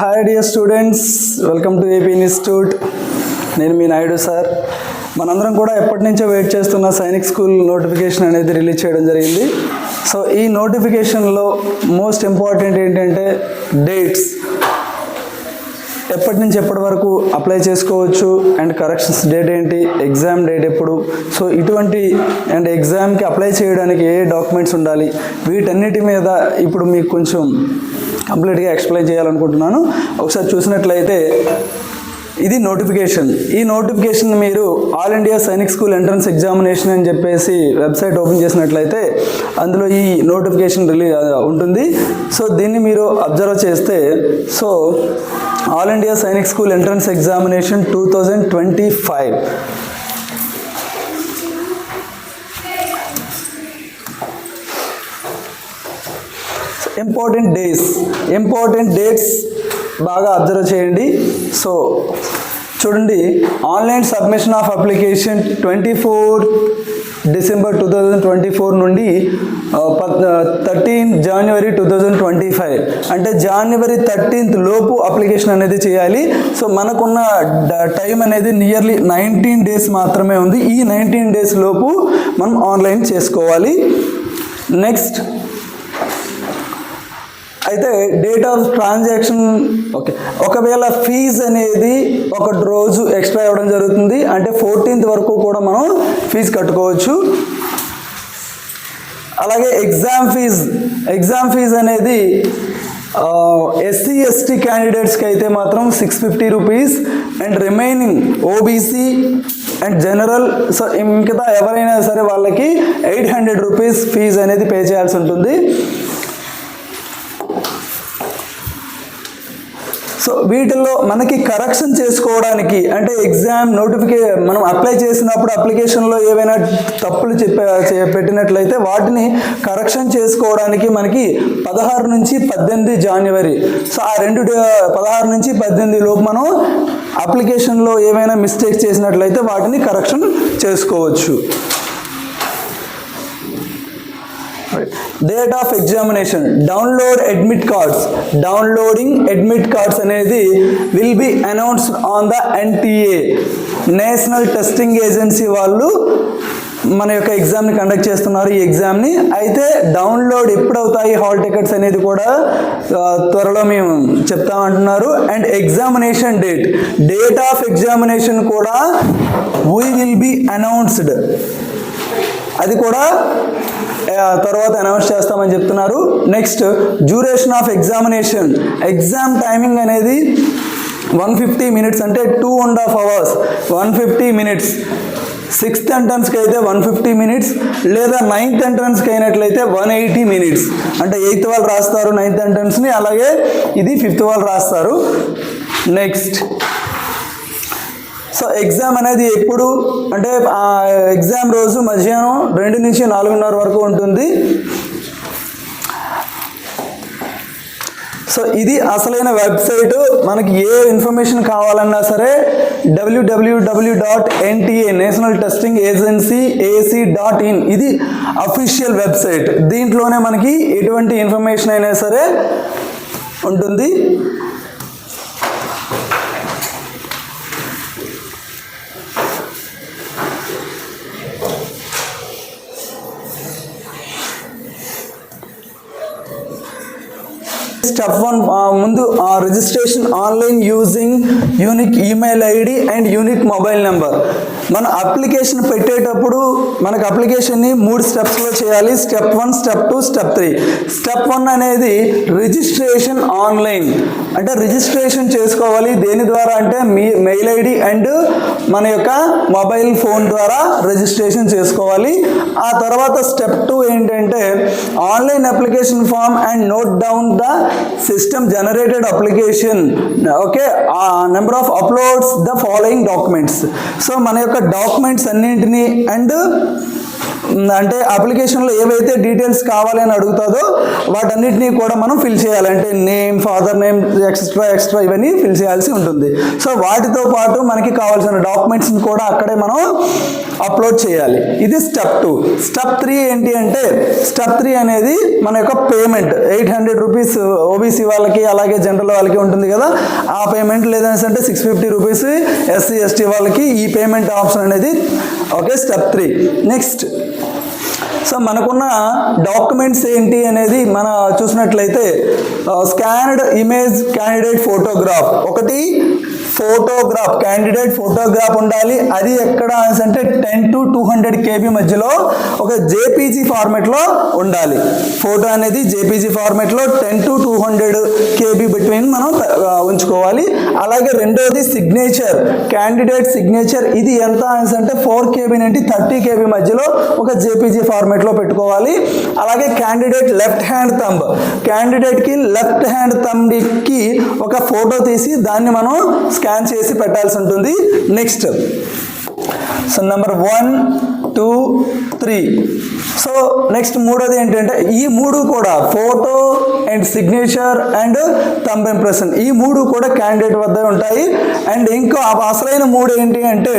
Hi dear students welcome to AP institute నేను మీ Naidu sir మనందరం కూడా ఎప్పటి నుంచో వెయిట్ చేస్తున్న సైనిక్ స్కూల్ నోటిఫికేషన్ అనేది రిలీజ్ చేయడం జరిగింది. సో ఈ నోటిఫికేషన్లో మోస్ట్ ఇంపార్టెంట్ ఏంటంటే డేట్స్ ఎప్పటి నుంచి ఎప్పటి వరకు అప్లై చేసుకోవచ్చు అండ్ కరెక్షన్స్ డేట్ ఏంటి ఎగ్జామ్ డేట్ ఎప్పుడు. సో ఇటువంటి అండ్ ఎగ్జామ్కి అప్లై చేయడానికి ఏ డాక్యుమెంట్స్ ఉండాలి వీటన్నిటి మీద ఇప్పుడు మీకు కొంచెం కంప్లీట్గా ఎక్స్ప్లెయిన్ చేయాలనుకుంటున్నాను. ఒకసారి చూసినట్లయితే ఇది నోటిఫికేషన్. ఈ నోటిఫికేషన్ మీరు all India Sainik school entrance examination అని చెప్పేసి వెబ్సైట్ ఓపెన్ చేసినట్లయితే అందులో ఈ నోటిఫికేషన్ రిలీజ్ ఉంటుంది. సో దీన్ని మీరు అబ్జర్వ్ చేస్తే so all India Sainik school entrance examination two thousand twenty five. Important days important dates బాగా అబ్జర్వ్ చేయండి. సో చూడండి online submission of application twenty four December two thousand twenty four నుండి thirteen January two thousand twenty five అంటే January thirteenth లోపు application అనేది చేయాలి. So మనకున్న time అనేది నియర్లీ నైన్టీన్ డేస్ మాత్రమే ఉంది. ఈ నైన్టీన్ డేస్ లోపు మనం ఆన్లైన్ చేసుకోవాలి. నెక్స్ట్ అయితే డేట్ ఆఫ్ ట్రాన్సాక్షన్ ఓకే ఒకవేళ ఫీజ్ అనేది ఒక రోజు ఎక్స్ట్రా ఇవ్వడం జరుగుతుంది అంటే ఫోర్టీన్త్ వరకు కూడా మనం ఫీజు కట్టుకోవచ్చు. అలాగే ఎగ్జామ్ ఫీజ్ ఎగ్జామ్ ఫీజ్ అనేది ఎస్సీ ఎస్టీ క్యాండిడేట్స్కి అయితే మాత్రం six fifty rupees and remaining OBC and general so మిగతా ఎవరైనా సరే వాళ్ళకి ఎయిట్ హండ్రెడ్ రూపీస్ ఫీజ్ అనేది పే చేయాల్సి ఉంటుంది. సో వీటిల్లో మనకి కరెక్షన్ చేసుకోవడానికి అంటే ఎగ్జామ్ నోటిఫికే మనం అప్లై చేసినప్పుడు అప్లికేషన్లో ఏవైనా తప్పులు చెప్పే పెట్టినట్లయితే వాటిని కరెక్షన్ చేసుకోవడానికి మనకి పదహారు నుంచి పద్దెనిమిది జనవరి సో ఆ రెండు పదహారు నుంచి పద్దెనిమిది లోపు మనం అప్లికేషన్లో ఏవైనా మిస్టేక్స్ చేసినట్లయితే వాటిని కరెక్షన్ చేసుకోవచ్చు. Date of examination download admit cards downloading admit cards అనేది will be announced on the NTA national testing agency వాళ్ళు మన యొక్క ఎగ్జామ్ని కండక్ట్ చేస్తున్నారు. ఈ ఎగ్జామ్ని అయితే డౌన్లోడ్ ఎప్పుడవుతాయి? హాల్ టికెట్స్ అనేది కూడా త్వరలో మేము చెప్తామంటున్నారు. And examination date date of examination కూడా వీ విల్ బి అనౌన్స్డ్ అది కూడా తర్వాత అనౌన్స్ చేస్తామని చెప్తున్నారు. Next duration of examination exam timing అనేది వన్ ఫిఫ్టీ మినిట్స్ అంటే two and half hours one fifty minutes sixth ఎంట్రన్స్కి అయితే వన్ ఫిఫ్టీ మినిట్స్ లేదా నైన్త్ ఎంట్రన్స్కి అయినట్లయితే వన్ ఎయిటీ మినిట్స్ అంటే ఎయిత్ వాళ్ళు రాస్తారు నైన్త్ ఎంట్రన్స్ని అలాగే ఇది ఫిఫ్త్ వాళ్ళు రాస్తారు. నెక్స్ట్ సో ఎగ్జామ్ అనేది ఎప్పుడు అంటే ఆ ఎగ్జామ్ రోజు మధ్యాహ్నం రెండు నుంచి నాలుగున్నర వరకు ఉంటుంది. సో ఇది అసలైన వెబ్సైట్. మనకి ఏ ఇన్ఫర్మేషన్ కావాలన్నా సరే WWW dot NTA national testing agency AC dot in ఇది అఫీషియల్ వెబ్సైట్. దీంట్లోనే మనకి ఎటువంటి ఇన్ఫర్మేషన్ అయినా సరే ఉంటుంది. స్టెప్ వన్ ముందు registration online using unique email ID and unique mobile number మన అప్లికేషన్ పెట్టేటప్పుడు మనకు అప్లికేషన్ని మూడు స్టెప్స్లో చేయాలి. Step one step two step three. Step one అనేది రిజిస్ట్రేషన్ ఆన్లైన్. అంటే రిజిస్ట్రేషన్ చేసుకోవాలి. దేని ద్వారా అంటే మీ మెయిల్ ఐడి అండ్ మన యొక్క మొబైల్ ఫోన్ ద్వారా రిజిస్ట్రేషన్ చేసుకోవాలి. ఆ తర్వాత స్టెప్ టూ ఏంటంటే online application form and note down the system generated application. Okay? ఆ number of uploads the following documents. So మన యొక్క డాక్యుమెంట్స్ అన్నింటినీ అండ్ అంటే అప్లికేషన్లో ఏవైతే డీటెయిల్స్ కావాలి అని అడుగుతుందో వాటన్నిటినీ కూడా మనం ఫిల్ చేయాలి. అంటే name father name extra extra ఇవన్నీ ఫిల్ చేయాల్సి ఉంటుంది. సో వాటితో పాటు మనకి కావాల్సిన డాక్యుమెంట్స్ని కూడా అక్కడే మనం అప్లోడ్ చేయాలి. ఇది స్టెప్ టూ స్టెప్ త్రీ ఏంటి అంటే స్టెప్ త్రీ అనేది మన యొక్క payment eight hundred rupees OBC వాళ్ళకి అలాగే జనరల్ వాళ్ళకి ఉంటుంది కదా ఆ పేమెంట్ లేదని అంటే six fifty rupees SC ST వాళ్ళకి ఈ పేమెంట్ ఆప్షన్ అనేది okay step three next so మనకున్న డాక్యుమెంట్స్ ఏంటి అనేది మన చూసినట్లయితే స్కాన్డ్ ఇమేజ్ క్యాండిడేట్ ఫోటోగ్రాఫ్ ఒకటి ఫోటోగ్రాఫ్ క్యాండిడేట్ ఫోటోగ్రాఫ్ ఉండాలి. అది ఎక్కడ అనేసి అంటే ten to two hundred KB మధ్యలో ఒక జేపీజీ ఫార్మెట్లో ఉండాలి. ఫోటో అనేది JPG ఫార్మెట్లో ten to two hundred KB between మనం ఉంచుకోవాలి. అలాగే రెండోది సిగ్నేచర్ క్యాండిడేట్ సిగ్నేచర్ ఇది ఎంత అనేసి అంటే ఫోర్ కేబీ నుండి థర్టీ కేబీ మధ్యలో ఒక జేపీజీ ఫార్మెట్లో పెట్టుకోవాలి. అలాగే క్యాండిడేట్ లెఫ్ట్ హ్యాండ్ థంబ్ క్యాండిడేట్కి లెఫ్ట్ హ్యాండ్ థంబ్కి ఒక ఫోటో తీసి దాన్ని మనం స్కాన్ చేసి పెట్టాల్సి ఉంటుంది. Next so number one two three so next మూడోది ఏంటంటే ఈ మూడు కూడా photo and signature and thumb impression ఈ మూడు కూడా క్యాండిడేట్ వద్ద ఉంటాయి. అండ్ ఇంకో అసలైన మూడు ఏంటి అంటే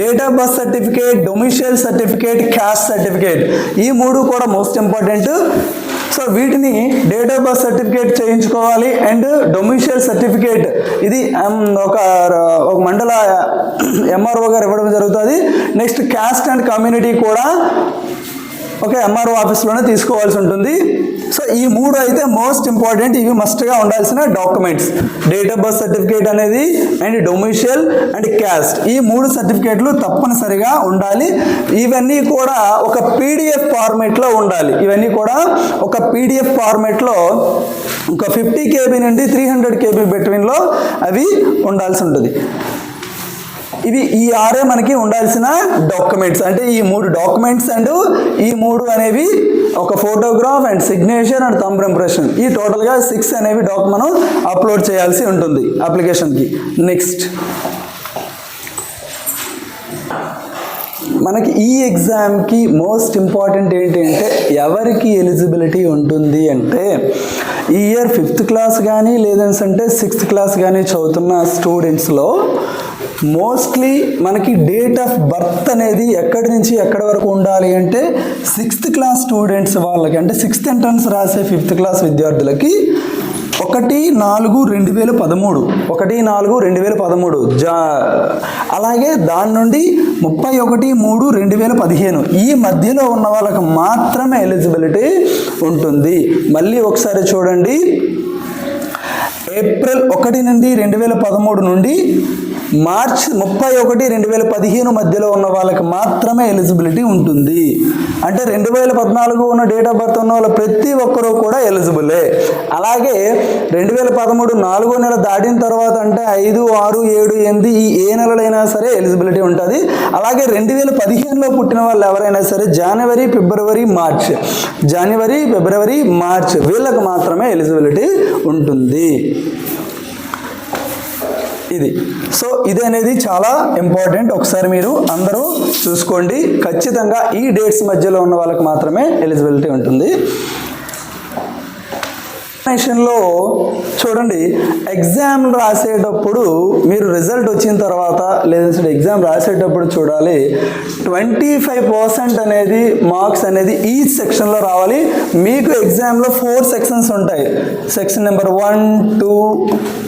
date of birth certificate domicile certificate caste certificate ఈ మూడు కూడా మోస్ట్ ఇంపార్టెంట్ సో వీటిని డేట్ ఆఫ్ బర్త్ సర్టిఫికేట్ చేయించుకోవాలి అండ్ డొమిషియల్ సర్టిఫికేట్. ఇది um, ఒక ఒక మండల uh, ఎంఆర్ఓ గారు ఇవ్వడం జరుగుతుంది. నెక్స్ట్ క్యాస్ట్ అండ్ కమ్యూనిటీ కూడా ఓకే ఎంఆర్ఓ ఆఫీస్లోనే తీసుకోవాల్సి ఉంటుంది. సో ఈ మూడు అయితే మోస్ట్ ఇంపార్టెంట్ ఇవి మస్ట్గా ఉండాల్సిన documents. Date of birth certificate అనేది అండ్ డొమిషియల్ అండ్ క్యాస్ట్. ఈ మూడు సర్టిఫికేట్లు తప్పనిసరిగా ఉండాలి. ఇవన్నీ కూడా ఒక పీడిఎఫ్ ఫార్మేట్లో ఉండాలి. ఇవన్నీ కూడా ఒక పీడిఎఫ్ ఫార్మేట్లో ఒక ఫిఫ్టీ కేబీ నుండి త్రీ హండ్రెడ్ కేబీ బిట్వీన్లో అవి ఉండాల్సి ఉంటుంది. ఇవి ఈ ఆరే మనకి ఉండాల్సిన డాక్యుమెంట్స్ అంటే ఈ మూడు డాక్యుమెంట్స్ అండ్ ఈ మూడు అనేవి ఒక photograph and signature and thumb impression ఈ టోటల్గా సిక్స్ అనేవి డాక్ మనం అప్లోడ్ చేయాల్సి ఉంటుంది అప్లికేషన్కి నెక్స్ట్ మనకి ఈ ఎగ్జామ్కి మోస్ట్ ఇంపార్టెంట్ ఏంటి అంటే ఎవరికి ఎలిజిబిలిటీ ఉంటుంది అంటే ఈ ఇయర్ ఫిఫ్త్ క్లాస్ కానీ లేదంటే సిక్స్త్ క్లాస్ కానీ చదువుతున్న స్టూడెంట్స్లో మోస్ట్లీ మనకి డేట్ ఆఫ్ బర్త్ అనేది ఎక్కడి నుంచి ఎక్కడి వరకు ఉండాలి అంటే సిక్స్త్ క్లాస్ స్టూడెంట్స్ వాళ్ళకి అంటే సిక్స్త్ ఎంట్రన్స్ రాసే ఫిఫ్త్ క్లాస్ విద్యార్థులకి ఒకటి నాలుగు రెండు వేల పదమూడు. ఒకటి నాలుగు రెండు వేల పదమూడు. జా అలాగే దాని నుండి ముప్పై ఒకటి మూడు రెండు వేల పదిహేను. ఈ మధ్యలో ఉన్న వాళ్ళకి మాత్రమే ఎలిజిబిలిటీ ఉంటుంది. మళ్ళీ ఒకసారి చూడండి. ఏప్రిల్ ఒకటి నుండి రెండు వేల పదమూడు నుండి మార్చ్ ముప్పై ఒకటి రెండు వేల పదిహేను మధ్యలో ఉన్న వాళ్ళకి మాత్రమే ఎలిజిబిలిటీ ఉంటుంది. అంటే రెండు వేల పద్నాలుగు ఉన్న డేట్ ఆఫ్ బర్త్ ఉన్న వాళ్ళు ప్రతి ఒక్కరూ కూడా ఎలిజిబులే అలాగే రెండు వేల పదమూడు నాలుగో నెల దాటిన తర్వాత అంటే ఐదు ఆరు ఏడు ఎనిమిది ఈ ఏ నెలలైనా సరే ఎలిజిబిలిటీ ఉంటుంది. అలాగే రెండు వేల పదిహేనులో పుట్టిన వాళ్ళు ఎవరైనా సరే జనవరి ఫిబ్రవరి మార్చ్. జనవరి ఫిబ్రవరి మార్చ్ వీళ్ళకు మాత్రమే ఎలిజిబిలిటీ ఉంటుంది. ఇది. సో ఇది అనేది చాలా ఇంపార్టెంట్ ఒకసారి మీరు అందరూ చూసుకోండి. ఖచ్చితంగా ఈ డేట్స్ మధ్యలో ఉన్న వాళ్ళకి మాత్రమే ఎలిజిబిలిటీ ఉంటుంది. ఎగ్జామినేషన్లో చూడండి ఎగ్జామ్ రాసేటప్పుడు మీరు రిజల్ట్ వచ్చిన తర్వాత లేదంటే ఎగ్జామ్ రాసేటప్పుడు చూడాలి ట్వంటీ ఫైవ్ పర్సెంట్ అనేది మార్క్స్ అనేది ఈ సెక్షన్లో రావాలి. మీకు ఎగ్జామ్లో ఫోర్ సెక్షన్స్ ఉంటాయి. సెక్షన్ నెంబర్ వన్ టూ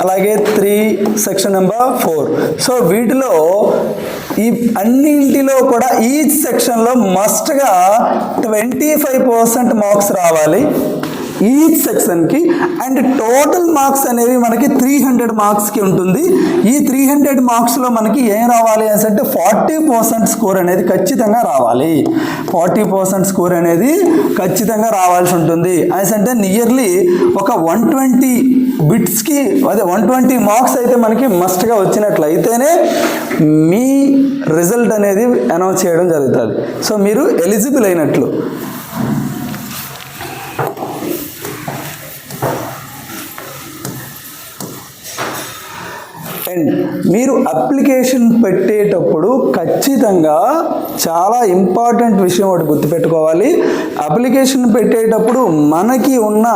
అలాగే three section number four. So వీటిలో ఈ అన్నింటిలో కూడా ఈ సెక్షన్లో మస్ట్గా ట్వంటీ ఫైవ్ పర్సెంట్ మార్క్స్ రావాలి. ఈచ్ సెక్షన్కి అండ్ టోటల్ మార్క్స్ అనేవి మనకి త్రీ హండ్రెడ్ మార్క్స్కి ఉంటుంది. ఈ త్రీ హండ్రెడ్ మార్క్స్లో మనకి ఏం రావాలి అని అంటే ఫార్టీ పర్సెంట్ స్కోర్ అనేది ఖచ్చితంగా రావాలి. ఫార్టీ పర్సెంట్ స్కోర్ అనేది ఖచ్చితంగా రావాల్సి ఉంటుంది. అనేసి అంటే నియర్లీ ఒక వన్ ట్వంటీ బిట్స్కి అదే వన్ ట్వంటీ మార్క్స్ అయితే మనకి మస్ట్గా వచ్చినట్లయితేనే మీ రిజల్ట్ అనేది అనౌన్స్ చేయడం జరుగుతుంది. సో మీరు ఎలిజిబుల్ అయినట్లు అండ్ మీరు అప్లికేషన్ పెట్టేటప్పుడు ఖచ్చితంగా చాలా ఇంపార్టెంట్ విషయం ఒకటి గుర్తుపెట్టుకోవాలి. అప్లికేషన్ పెట్టేటప్పుడు మనకి ఉన్న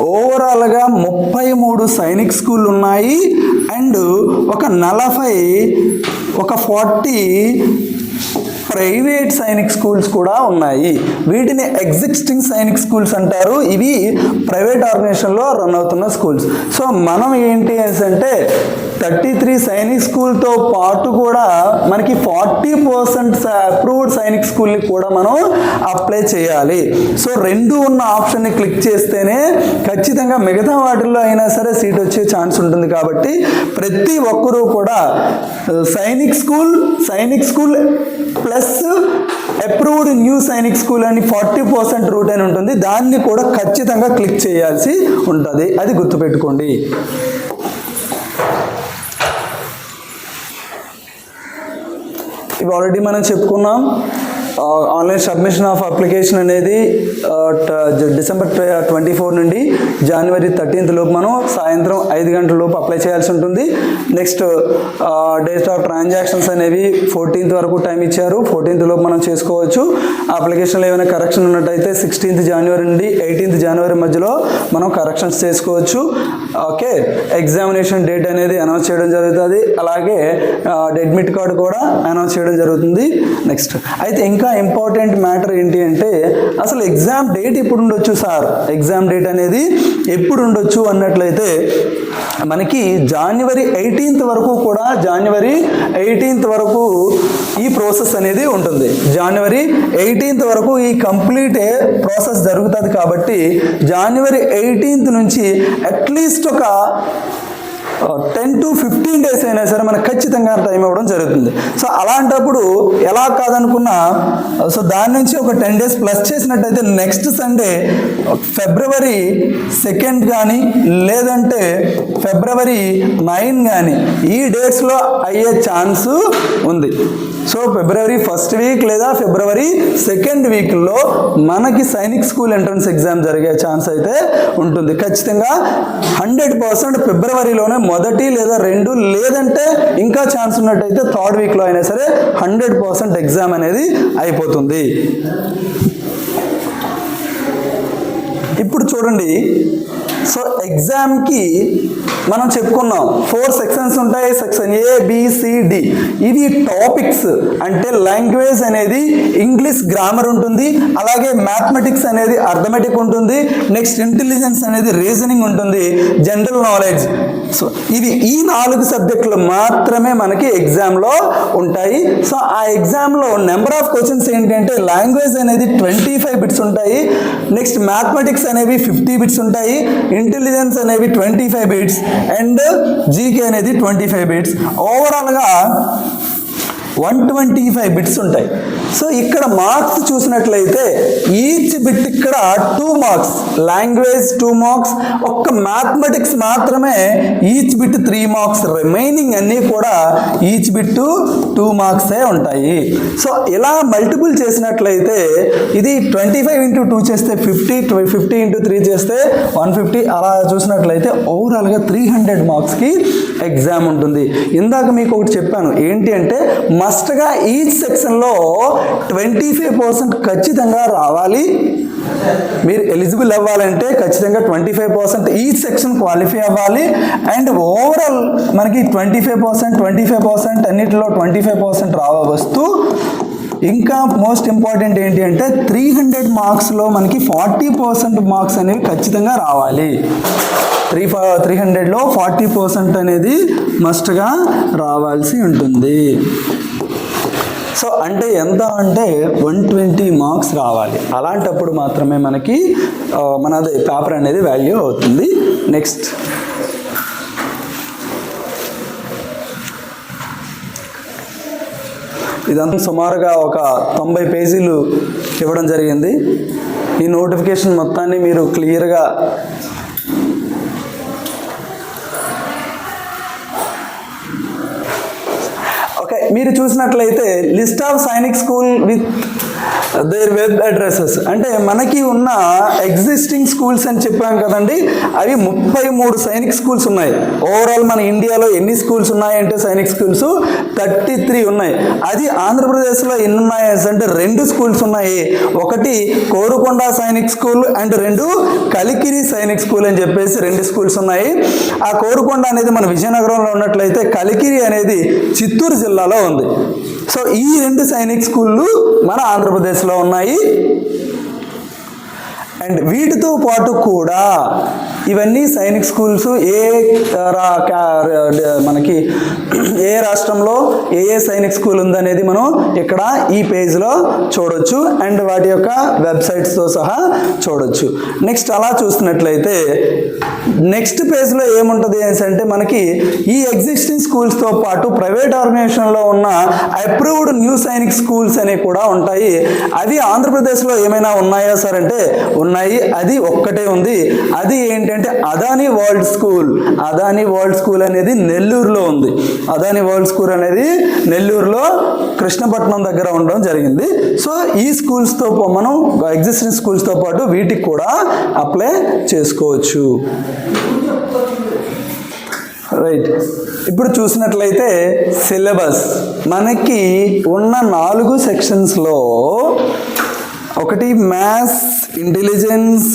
ఓవరాల్గా ముప్పై మూడు సైనిక్ స్కూల్ ఉన్నాయి. అండ్ ఒక నలభై ఒక ఫార్టీ ప్రైవేట్ సైనిక్ స్కూల్స్ కూడా ఉన్నాయి. వీటిని ఎగ్జిస్టింగ్ సైనిక్ స్కూల్స్ అంటారు. ఇవి ప్రైవేట్ ఆర్గనైజేషన్లో రన్ అవుతున్న స్కూల్స్. సో మనం ఏంటి అంటే థర్టీ త్రీ సైనిక్ స్కూల్తో పాటు కూడా మనకి ఫార్టీ పర్సెంట్ అప్రూవ్డ్ సైనిక్ స్కూల్ని కూడా మనం అప్లై చేయాలి. సో రెండు ఉన్న ఆప్షన్ని క్లిక్ చేస్తేనే ఖచ్చితంగా మిగతా వాటిల్లో అయినా సరే సీట్ వచ్చే ఛాన్స్ ఉంటుంది కాబట్టి ప్రతి ఒక్కరూ కూడా Sainik school Sainik school plus approved new Sainik school అని ఫార్టీ పర్సెంట్ రూట్ అని ఉంటుంది. దాన్ని కూడా ఖచ్చితంగా క్లిక్ చేయాల్సి ఉంటుంది. అది గుర్తుపెట్టుకోండి. ఇవి ఆల్రెడీ మనం చెప్పుకున్నాం. ఆన్లైన్ సబ్మిషన్ ఆఫ్ అప్లికేషన్ అనేది డిసెంబర్ ట్వంటీ ఫోర్ నుండి జనవరి థర్టీన్త్ లోపు మనం సాయంత్రం ఐదు గంటల లోపు అప్లై చేయాల్సి ఉంటుంది. నెక్స్ట్ డేట్ ఆఫ్ ట్రాన్సాక్షన్స్ అనేవి ఫోర్టీన్త్ వరకు టైం ఇచ్చారు. ఫోర్టీన్త్ లోపు మనం చేసుకోవచ్చు. అప్లికేషన్లో ఏమైనా కరెక్షన్ ఉన్నట్టయితే సిక్స్టీన్త్ జనవరి నుండి ఎయిటీన్త్ జనవరి మధ్యలో మనం కరెక్షన్స్ చేసుకోవచ్చు. ఓకే ఎగ్జామినేషన్ డేట్ అనేది అనౌన్స్ చేయడం జరుగుతుంది. అలాగే అడ్మిట్ కార్డు కూడా అనౌన్స్ చేయడం జరుగుతుంది. నెక్స్ట్ అయితే ఇంకా ఇంపార్టెంట్ మ్యాటర్ ఏంటి అంటే అసలు ఎగ్జామ్ డేట్ ఎప్పుడు ఉండొచ్చు సార్? ఎగ్జామ్ డేట్ అనేది ఎప్పుడు ఉండొచ్చు అన్నట్లయితే మనకి జనవరి ఎయిటీన్త్ వరకు కూడా జనవరి ఎయిటీన్త్ వరకు ఈ ప్రాసెస్ అనేది ఉంటుంది. జనవరి ఎయిటీన్త్ వరకు ఈ కంప్లీట్ ప్రాసెస్ జరుగుతుంది కాబట్టి జనవరి ఎయిటీన్త్ నుంచి అట్లీస్ట్ ఒక టెన్ టు ఫిఫ్టీన్ డేస్ అయినా సరే మనకు ఖచ్చితంగా టైం ఇవ్వడం జరుగుతుంది. సో అలాంటప్పుడు ఎలా కాదనుకున్నా సో దాని నుంచి ఒక టెన్ డేస్ ప్లస్ చేసినట్టయితే నెక్స్ట్ సండే ఫిబ్రవరి సెకండ్ కానీ లేదంటే ఫిబ్రవరి నైన్ కానీ ఈ డేట్స్లో అయ్యే ఛాన్స్ ఉంది. సో ఫిబ్రవరి ఫస్ట్ వీక్ లేదా ఫిబ్రవరి సెకండ్ వీక్లో మనకి సైనిక్ స్కూల్ ఎంట్రన్స్ ఎగ్జామ్ జరిగే ఛాన్స్ అయితే ఉంటుంది. ఖచ్చితంగా హండ్రెడ్ పర్సెంట్ ఫిబ్రవరిలోనే మొదటి లేదా రెండు లేదంటే ఇంకా ఛాన్స్ ఉన్నట్టయితే థర్డ్ వీక్లో అయినా సరే హండ్రెడ్ పర్సెంట్ ఎగ్జామ్ అనేది అయిపోతుంది. ఇప్పుడు చూడండి. సో ఎగ్జామ్కి మనం చెప్పుకున్నాం. ఫోర్ సెక్షన్స్ ఉంటాయి. Section A B C D ఇవి టాపిక్స్ అంటే లాంగ్వేజ్ అనేది ఇంగ్లీష్ గ్రామర్ ఉంటుంది. అలాగే మ్యాథమెటిక్స్ అనేది అర్థమెటిక్ ఉంటుంది. నెక్స్ట్ ఇంటెలిజెన్స్ అనేది రీజనింగ్ ఉంటుంది. జనరల్ నాలెడ్జ్ సో ఇది ఈ నాలుగు సబ్జెక్టులు మాత్రమే మనకి ఎగ్జామ్లో ఉంటాయి. సో ఆ ఎగ్జామ్లో నెంబర్ ఆఫ్ క్వశ్చన్స్ ఏంటంటే లాంగ్వేజ్ అనేది ట్వంటీ ఫైవ్ బిట్స్ ఉంటాయి. నెక్స్ట్ మ్యాథమెటిక్స్ అనేవి ఫిఫ్టీ బిట్స్ ఉంటాయి. ఇంటెలిజెన్స్ అనేవి twenty five bits and GK అనేది ట్వంటీ ఫైవ్ బిట్స్ ఓవరాల్గా వన్ ట్వంటీ ఫైవ్ బిట్స్ ఉంటాయి. సో ఇక్కడ మార్క్స్ చూసినట్లయితే ఈచ్ బిట్ ఇక్కడ two marks language two marks ఒక్క మ్యాథమెటిక్స్ మాత్రమే each bit three marks remaining అన్నీ కూడా ఈచ్ బిట్ టూ మార్క్సే ఉంటాయి. సో ఇలా మల్టిపుల్ చేసినట్లయితే ఇది ట్వంటీ ఫైవ్ ఇంటూ టూ చేస్తే ఫిఫ్టీ ఫిఫ్టీ ఇంటూ త్రీ చేస్తే వన్ ఫిఫ్టీ అలా చూసినట్లయితే ఓవరాల్గా త్రీ హండ్రెడ్ మార్క్స్కి ఎగ్జామ్ ఉంటుంది. ఇందాక మీకు ఒకటి చెప్పాను ఏంటి అంటే ఫస్ట్గా ఈచ్ సెక్షన్లో ట్వంటీ ఫైవ్ పర్సెంట్ ఖచ్చితంగా రావాలి. మీరు ఎలిజిబుల్ అవ్వాలంటే ఖచ్చితంగా twenty five percent each section qualify అవ్వాలి. అండ్ ఓవరాల్ మనకి twenty five percent twenty five percent అన్నిటిలో ట్వంటీ ఫైవ్ పర్సెంట్ రావస్తూ ఇంకా మోస్ట్ ఇంపార్టెంట్ ఏంటి అంటే త్రీ హండ్రెడ్ మార్క్స్లో మనకి ఫార్టీ పర్సెంట్ మార్క్స్ అనేవి ఖచ్చితంగా రావాలి. త్రీ ఫా త్రీ హండ్రెడ్లో ఫార్టీ పర్సెంట్ అనేది మస్ట్గా రావాల్సి ఉంటుంది. సో అంటే ఎంత అంటే వన్ ట్వంటీ మార్క్స్ రావాలి. అలాంటప్పుడు మాత్రమే మనకి మన మనది పేపర్ అనేది వాల్యూ అవుతుంది. నెక్స్ట్. ఇదంతా సుమారుగా ఒక తొంభై పేజీలు ఇవ్వడం జరిగింది. ఈ నోటిఫికేషన్ మొత్తాన్ని మీరు క్లియర్గా ఓకే మీరు చూసినట్లయితే list of Sainik school with their web addresses అంటే మనకి ఉన్న ఎగ్జిస్టింగ్ స్కూల్స్ అని చెప్పాం కదండి అవి ముప్పై మూడు సైనిక్ స్కూల్స్ ఉన్నాయి. ఓవరాల్ మన ఇండియాలో ఎన్ని స్కూల్స్ ఉన్నాయంటే సైనిక్ స్కూల్స్ థర్టీ త్రీ ఉన్నాయి. అది ఆంధ్రప్రదేశ్లో ఎన్ని ఉన్నాయి అంటే రెండు స్కూల్స్ ఉన్నాయి. ఒకటి కోరుకొండ సైనిక్ స్కూల్ అండ్ రెండు కలికిరి సైనిక్ స్కూల్ అని చెప్పేసి రెండు స్కూల్స్ ఉన్నాయి. ఆ కోరుకొండ అనేది మన విజయనగరంలో ఉన్నట్లయితే కలికిరి అనేది చిత్తూరు జిల్లాలో ఉంది. సో ఈ రెండు సైనిక్ స్కూళ్ళు మన ఆంధ్రప్రదేశ్లో ఉన్నాయి. అండ్ వీటితో పాటు కూడా ఇవన్నీ సైనిక్ స్కూల్స్ ఏ రా- మనకి ఏ రాష్ట్రంలో ఏ ఏ సైనిక్ స్కూల్ ఉందనేది మనం ఇక్కడ ఈ పేజ్లో చూడొచ్చు అండ్ వాటి యొక్క వెబ్సైట్స్తో సహా చూడొచ్చు. నెక్స్ట్ అలా చూస్తున్నట్లయితే నెక్స్ట్ పేజ్లో ఏముంటుంది అనేసి అంటే మనకి ఈ ఎగ్జిస్టింగ్ స్కూల్స్తో పాటు ప్రైవేట్ ఆర్గనైజేషన్లో ఉన్న అప్రూవ్డ్ న్యూ సైనిక్ స్కూల్స్ అనేవి కూడా ఉంటాయి. అవి ఆంధ్రప్రదేశ్లో ఏమైనా ఉన్నాయా సార్ అంటే ఉన్నాయి. అది ఒక్కటే ఉంది. అది ఏంటి ఏంటంటే Adani world school Adani world school అనేది నెల్లూరులో ఉంది. అదాని వరల్డ్ స్కూల్ అనేది నెల్లూరులో కృష్ణపట్నం దగ్గర ఉండడం జరిగింది. సో ఈ స్కూల్స్తో పా- మనం ఎగ్జిస్టింగ్ స్కూల్స్తో పాటు వీటికి కూడా అప్లై చేసుకోవచ్చు. రైట్ ఇప్పుడు చూసినట్లయితే సిలబస్ మనకి ఉన్న నాలుగు సెక్షన్స్లో ఒకటి మ్యాథ్స్ ఇంటెలిజెన్స్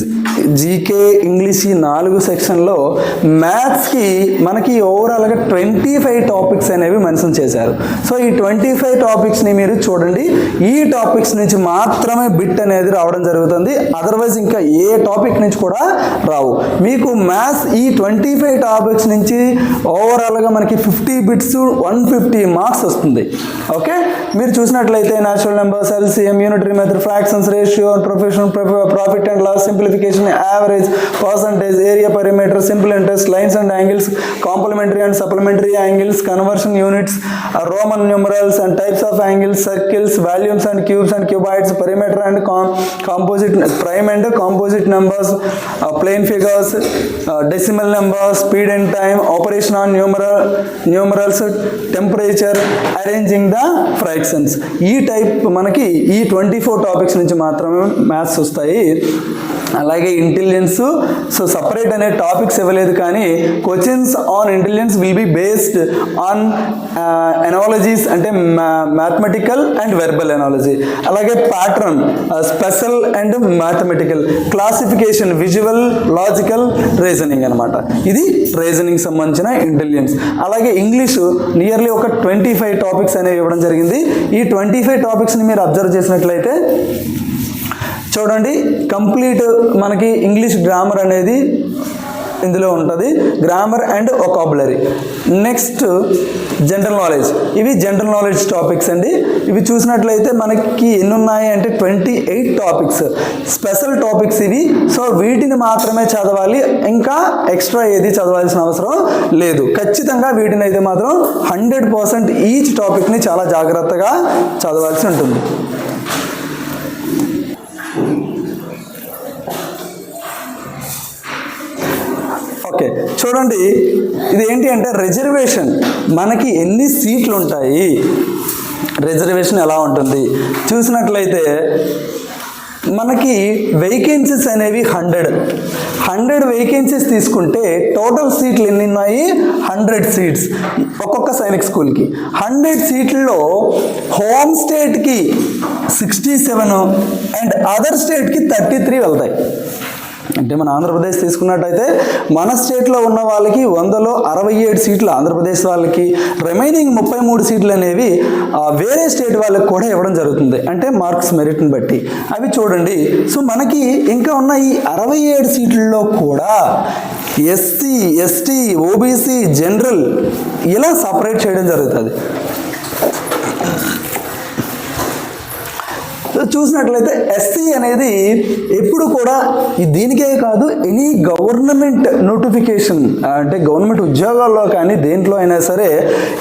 జీకే ఇంగ్లీష్ ఈ నాలుగు సెక్షన్లో మ్యాథ్స్కి మనకి ఓవరాల్గా ట్వంటీ ఫైవ్ టాపిక్స్ అనేవి మెన్షన్ చేశారు. సో ఈ ట్వంటీ ఫైవ్ టాపిక్స్ని మీరు చూడండి. ఈ టాపిక్స్ నుంచి మాత్రమే బిట్ అనేది రావడం జరుగుతుంది. అదర్వైజ్ ఇంకా ఏ టాపిక్ నుంచి కూడా రావు. మీకు మ్యాథ్స్ ఈ ట్వంటీ ఫైవ్ టాపిక్స్ నుంచి ఓవరాల్గా మనకి fifty bits one fifty marks వస్తుంది. ఓకే? మీరు చూసినట్లయితే natural numbers LCM unitary method fractions ratio profession profit and loss simplification average percentage area perimeter simple interest lines and angles complementary and supplementary angles conversion units Roman numerals and types of angles circles volumes and cubes and cuboids perimeter and composite prime and composite numbers plane figures decimal number speed and time operation on numeral numerals temperature arranging the fractions ఈ type మనకి ఈ twenty four topics నుంచి మాత్రమే maths వస్తాయి. అలాగే intelligence so separate అనే topics ఇవ్వలేదు కానీ questions on intelligence will be based on analogies అంటే మ్యాథమెటికల్ అండ్ వెర్బల్ ఎనాలజీ అలాగే pattern special and mathematical classification visual logical reasoning అనమాట ఇది రీజనింగ్ సంబంధించిన ఇంటెలిజెన్స్ అలాగే ఇంగ్లీషు నియర్లీ ఒక ట్వంటీ ఫైవ్ టాపిక్స్ అనేవి ఇవ్వడం జరిగింది. ఈ ట్వంటీ ఫైవ్ టాపిక్స్ని మీరు అబ్జర్వ్ చేసినట్లయితే చూడండి కంప్లీట్ మనకి ఇంగ్లీష్ గ్రామర్ అనేది ఇందులో ఉంటుంది. Grammar and vocabulary next general knowledge ఇవి జనరల్ నాలెడ్జ్ టాపిక్స్ అండి. ఇవి చూసినట్లయితే మనకి ఎన్ని ఉన్నాయి అంటే twenty eight topics special topics ఇవి. సో వీటిని మాత్రమే చదవాలి. ఇంకా ఎక్స్ట్రా ఏది చదవాల్సిన అవసరం లేదు. ఖచ్చితంగా వీటిని అయితే మాత్రం హండ్రెడ్ పర్సెంట్ ఈచ్ టాపిక్ని చాలా జాగ్రత్తగా చదవాల్సి ఉంటుంది. ఓకే. చూడండి ఇది ఏంటి అంటే రిజర్వేషన్ మనకి ఎన్ని సీట్లు ఉంటాయి? రిజర్వేషన్ ఎలా ఉంటుంది? చూసినట్లయితే మనకి వేకెన్సీస్ అనేవి హండ్రెడ్ హండ్రెడ్ వేకెన్సీస్ తీసుకుంటే టోటల్ సీట్లు ఎన్ని ఉన్నాయి హండ్రెడ్ సీట్స్ ఒక్కొక్క సైనిక్ స్కూల్కి హండ్రెడ్ సీట్లలో హోమ్ స్టేట్కి సిక్స్టీ సెవెన్ అండ్ అదర్ స్టేట్కి థర్టీ త్రీ వెళ్తాయి. అంటే మన ఆంధ్రప్రదేశ్ తీసుకున్నట్టయితే మన స్టేట్లో ఉన్న వాళ్ళకి వందలో అరవై ఏడు సీట్లు ఆంధ్రప్రదేశ్ వాళ్ళకి రిమైనింగ్ ముప్పై మూడు సీట్లు అనేవి వేరే స్టేట్ వాళ్ళకి కూడా ఇవ్వడం జరుగుతుంది. అంటే మార్క్స్ మెరిట్ని బట్టి. అవి చూడండి. సో మనకి ఇంకా ఉన్న ఈ అరవై ఏడు సీట్లలో కూడా ఎస్సీ ఎస్టీ ఓబీసీ జనరల్ ఇలా సపరేట్ చేయడం జరుగుతుంది. చూసినట్లయితే ఎస్సీ అనేది ఎప్పుడు కూడా దీనికే కాదు ఎనీ గవర్నమెంట్ నోటిఫికేషన్ అంటే గవర్నమెంట్ ఉద్యోగాల్లో కానీ దేంట్లో అయినా సరే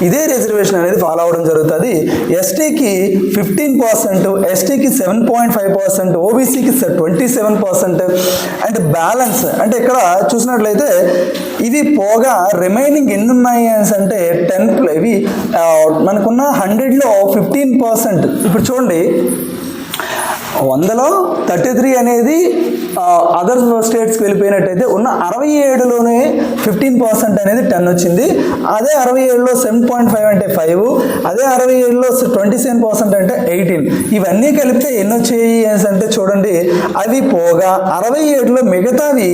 ఇదే రిజర్వేషన్ అనేది ఫాలో అవ్వడం జరుగుతుంది. ఎస్టీకి ఫిఫ్టీన్ పర్సెంట్ ఎస్టీకి seven point five percent ఓబీసీకి twenty seven percent and balance అంటే ఇక్కడ చూసినట్లయితే ఇవి పోగా రిమైనింగ్ ఎన్ని ఉన్నాయి అనేసి అంటే టెన్ ఇవి మనకున్న హండ్రెడ్లో ఫిఫ్టీన్ పర్సెంట్ ఇప్పుడు చూడండి వందలో థర్టీ త్రీ అనేది అదర్ స్టేట్స్కి వెళ్ళిపోయినట్టయితే ఉన్న అరవై ఏడులోనే ఫిఫ్టీన్ పర్సెంట్ అనేది టెన్ వచ్చింది అదే అరవై ఏడులో సెవెన్ పాయింట్ ఫైవ్ అంటే ఫైవ్ అదే అరవై ఏడులో ట్వంటీ సెవెన్ పర్సెంట్ అంటే ఎయిటీన్ ఇవన్నీ కలిపితే ఎన్ని వచ్చాయి అంటే చూడండి అవి పోగా అరవై ఏడులో మిగతావి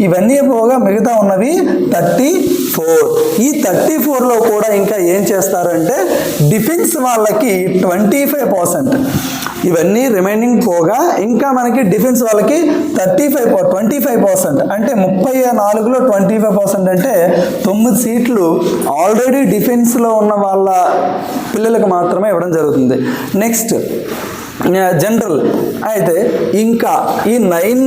ఇవన్నీ పోగా మిగతా ఉన్నవి థర్టీ ఫోర్. ఈ థర్టీ ఫోర్లో కూడా ఇంకా ఏం చేస్తారంటే డిఫెన్స్ వాళ్ళకి ట్వంటీ ఫైవ్ పర్సెంట్ ఇవన్నీ రిమైనింగ్ పోగా ఇంకా మనకి డిఫెన్స్ వాళ్ళకి thirty five twenty five percent అంటే ముప్పై నాలుగులో ట్వంటీ ఫైవ్ పర్సెంట్ అంటే తొమ్మిది సీట్లు ఆల్రెడీ డిఫెన్స్లో ఉన్న వాళ్ళ పిల్లలకు మాత్రమే ఇవ్వడం జరుగుతుంది. Next general. అయితే ఇంకా ఈ నైన్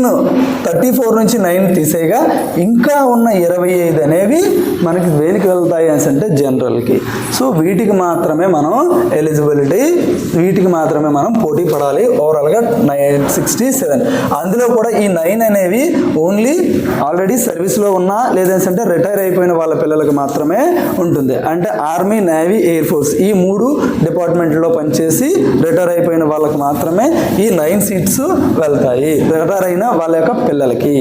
థర్టీ ఫోర్ నుంచి నైన్ తీసేయగా ఇంకా ఉన్న ఇరవై ఐదు అనేవి మనకి వేలికి వెళ్తాయి అని అంటే జనరల్కి. సో వీటికి మాత్రమే మనం ఎలిజిబిలిటీ వీటికి మాత్రమే మనం పోటీ పడాలి. ఓవరాల్గా నైన్ సిక్స్టీ సెవెన్. అందులో కూడా ఈ నైన్ అనేవి ఓన్లీ ఆల్రెడీ సర్వీస్లో ఉన్న లేదంటే రిటైర్ అయిపోయిన వాళ్ళ పిల్లలకు మాత్రమే ఉంటుంది. అంటే ఆర్మీ నేవీ ఎయిర్ ఫోర్స్ ఈ మూడు డిపార్ట్మెంట్లో పనిచేసి రిటైర్ అయిపోయిన వాళ్ళకి మాత్రమే ఈ నైన్ సీట్స్ వెళ్తాయి. రిటైర్ అయిన వాళ్ళ యొక్క పిల్లలకి.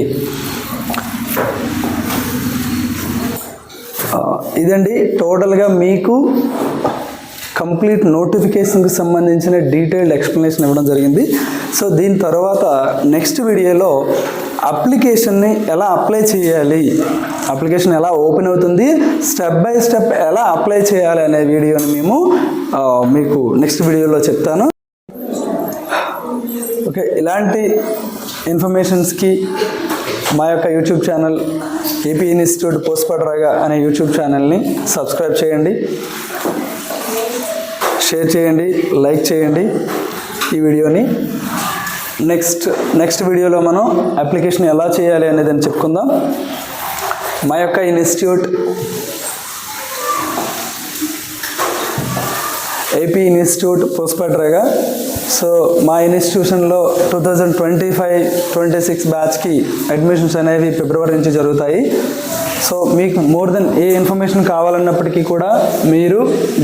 ఇదండి టోటల్గా మీకు కంప్లీట్ నోటిఫికేషన్కి సంబంధించిన డీటెయిల్డ్ ఎక్స్ప్లెనేషన్ ఇవ్వడం జరిగింది. సో దీని తర్వాత నెక్స్ట్ వీడియోలో అప్లికేషన్ని ఎలా అప్లై చేయాలి అప్లికేషన్ ఎలా ఓపెన్ అవుతుంది స్టెప్ బై స్టెప్ ఎలా అప్లై చేయాలి అనే వీడియోని మేము మీకు నెక్స్ట్ వీడియోలో చెప్తాను. ఓకే ఇలాంటి ఇన్ఫర్మేషన్స్కి మా యొక్క YouTube channel AP institute post పడరాగా అనే యూట్యూబ్ ఛానల్ని సబ్స్క్రైబ్ చేయండి షేర్ చేయండి లైక్ చేయండి. ఈ వీడియోని నెక్స్ట్ నెక్స్ట్ వీడియోలో మనం అప్లికేషన్ ఎలా చేయాలి అనేది అని చెప్పుకుందాం. మా యొక్క ఇన్స్టిట్యూట్ ఏపీ ఇన్స్టిట్యూట్ పోస్ట్పేటరేగా సో మా ఇన్స్టిట్యూషన్లో two thousand twenty five twenty six బ్యాచ్కి admissions అనేవి ఫిబ్రవరి నుంచి జరుగుతాయి. సో మీకు మోర్ దెన్ ఏ ఇన్ఫర్మేషన్ కావాలన్నప్పటికీ కూడా మీరు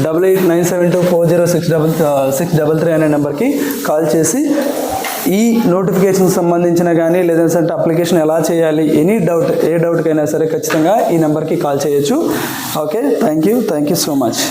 double eight nine seven two four zero six double six double three అనే నెంబర్కి కాల్ చేసి ఈ నోటిఫికేషన్ సంబంధించిన కానీ లేదంటే అప్లికేషన్ ఎలా చేయాలి ఎనీ డౌట్ ఏ డౌట్కైనా సరే ఖచ్చితంగా ఈ నెంబర్కి కాల్ చేయొచ్చు. Okay thank you thank you so much